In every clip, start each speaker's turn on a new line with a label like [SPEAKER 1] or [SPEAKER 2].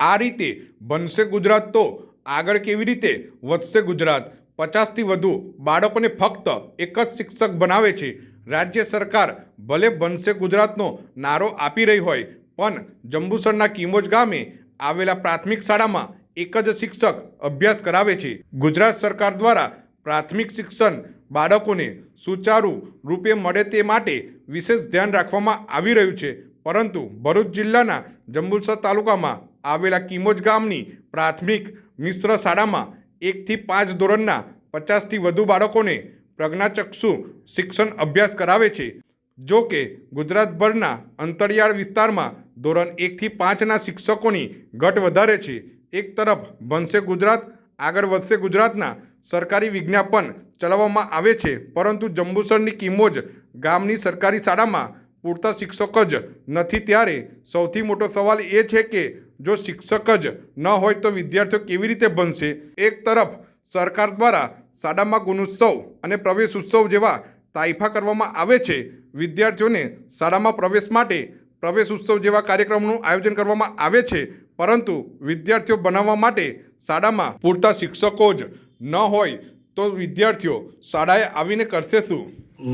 [SPEAKER 1] આ રીતે બનશે ગુજરાત તો આગળ કેવી રીતે વધશે ગુજરાત? પચાસથી વધુ બાળકોને ફક્ત એક જ શિક્ષક બનાવે છે. રાજ્ય સરકાર ભલે બનશે ગુજરાતનો નારો આપી રહી હોય, પણ જંબુસરના કિમોજ ગામે આવેલા પ્રાથમિક શાળામાં એક જ શિક્ષક અભ્યાસ કરાવે છે. ગુજરાત સરકાર દ્વારા પ્રાથમિક શિક્ષણ બાળકોને સુચારુ રૂપે મળે તે માટે વિશેષ ધ્યાન રાખવામાં આવી રહ્યું છે. પરંતુ ભરૂચ જિલ્લાના જંબુસર તાલુકામાં આવેલા કિમોજ ગામની પ્રાથમિક મિશ્ર શાળામાં એકથી પાંચ ધોરણના પચાસથી વધુ બાળકોને પ્રજ્ઞાચક્ષુ શિક્ષણ અભ્યાસ કરાવે છે. જો કે ગુજરાતભરના અંતરિયાળ વિસ્તારમાં ધોરણ એકથી પાંચના શિક્ષકોની ઘટ વધારે છે. એક તરફ બનશે ગુજરાત, આગળ વધશે ગુજરાતના સરકારી વિજ્ઞાપન ચલાવવામાં આવે છે. પરંતુ જંબુસરની કિમોજ ગામની સરકારી શાળામાં પૂરતા શિક્ષક જ નથી. ત્યારે સૌથી મોટો સવાલ એ છે કે જો શિક્ષક જ ન હોય તો વિદ્યાર્થીઓ કેવી રીતે બનશે? એક તરફ સરકાર દ્વારા શાળામાં ગુણોત્સવ અને પ્રવેશ ઉત્સવ જેવા તાઇફા કરવામાં આવે છે. વિદ્યાર્થીઓને શાળામાં પ્રવેશ માટે પ્રવેશ ઉત્સવ જેવા કાર્યક્રમોનું આયોજન કરવામાં આવે છે. પરંતુ વિદ્યાર્થીઓ બનાવવા માટે શાળામાં પૂરતા શિક્ષકો જ ન હોય તો વિદ્યાર્થીઓ શાળાએ આવીને કરશે શું?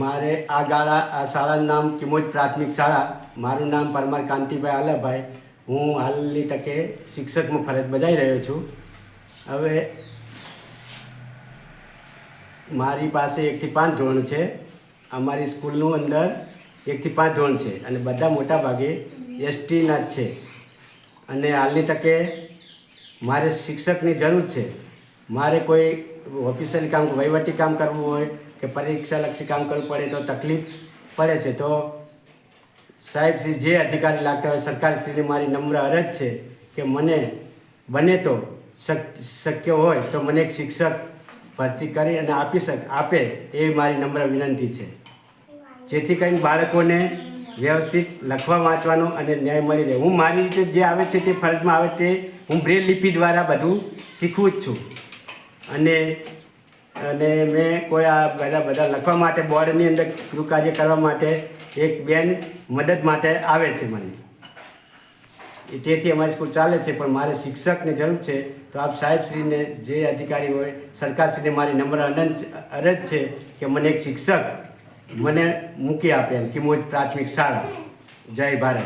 [SPEAKER 2] મારે આ ગાળા, આ શાળાનું નામ કિમોજ પ્રાથમિક શાળા. મારું નામ પરમાર કાંતિભાઈ આલાભાઈ. હું હાલની તકે શિક્ષકમાં ફરજ બજાવી રહ્યો છું. હવે મારી પાસે એકથી પાંચ ધોરણ છે. અમારી સ્કૂલનું અંદર એકથી પાંચ ધોરણ છે અને બધા મોટા ભાગે એસટીના જ છે. અને હાલની તકે મારે શિક્ષકની જરૂર છે. મારે કોઈ ઓફિસિયલ કામ, વહીવટી કામ કરવું હોય કે પરીક્ષાલક્ષી કામ કરવું પડે તો તકલીફ પડે છે તો સાહેબ શ્રી જે અધિકારી લાગતા હોય સરકારશ્રીને મારી નમ્ર અરજ છે કે મને બને તો શક- શક્ય હોય તો મને એક શિક્ષક ભરતી કરી અને આપી શક, આપે એ મારી નમ્ર વિનંતી છે. જેથી કરીને બાળકોને વ્યવસ્થિત લખવા વાંચવાનો અને ન્યાય મળી રહે. હું મારી રીતે જે આવે છે તે ફરજમાં આવે તે હું બ્રેલ લિપિ દ્વારા બધું શીખવું જ છું. અને અને મેં કોઈ આ બધા બધા લખવા માટે, બોર્ડની અંદર ગૃહ કાર્ય કરવા માટે એક બેન મદદ માટે આવે છે મને. એ તેથી અમારી સ્કૂલ ચાલે છે, પણ મારે શિક્ષકની જરૂર છે. તો આપ સાહેબશ્રીને, જે અધિકારી હોય, સરકારશ્રીને મારી નમ્ર અનંત અરજ છે કે મને એક શિક્ષક મને મૂકી આપે એમ કિમોજ પ્રાથમિક શાળા. જય ભારત.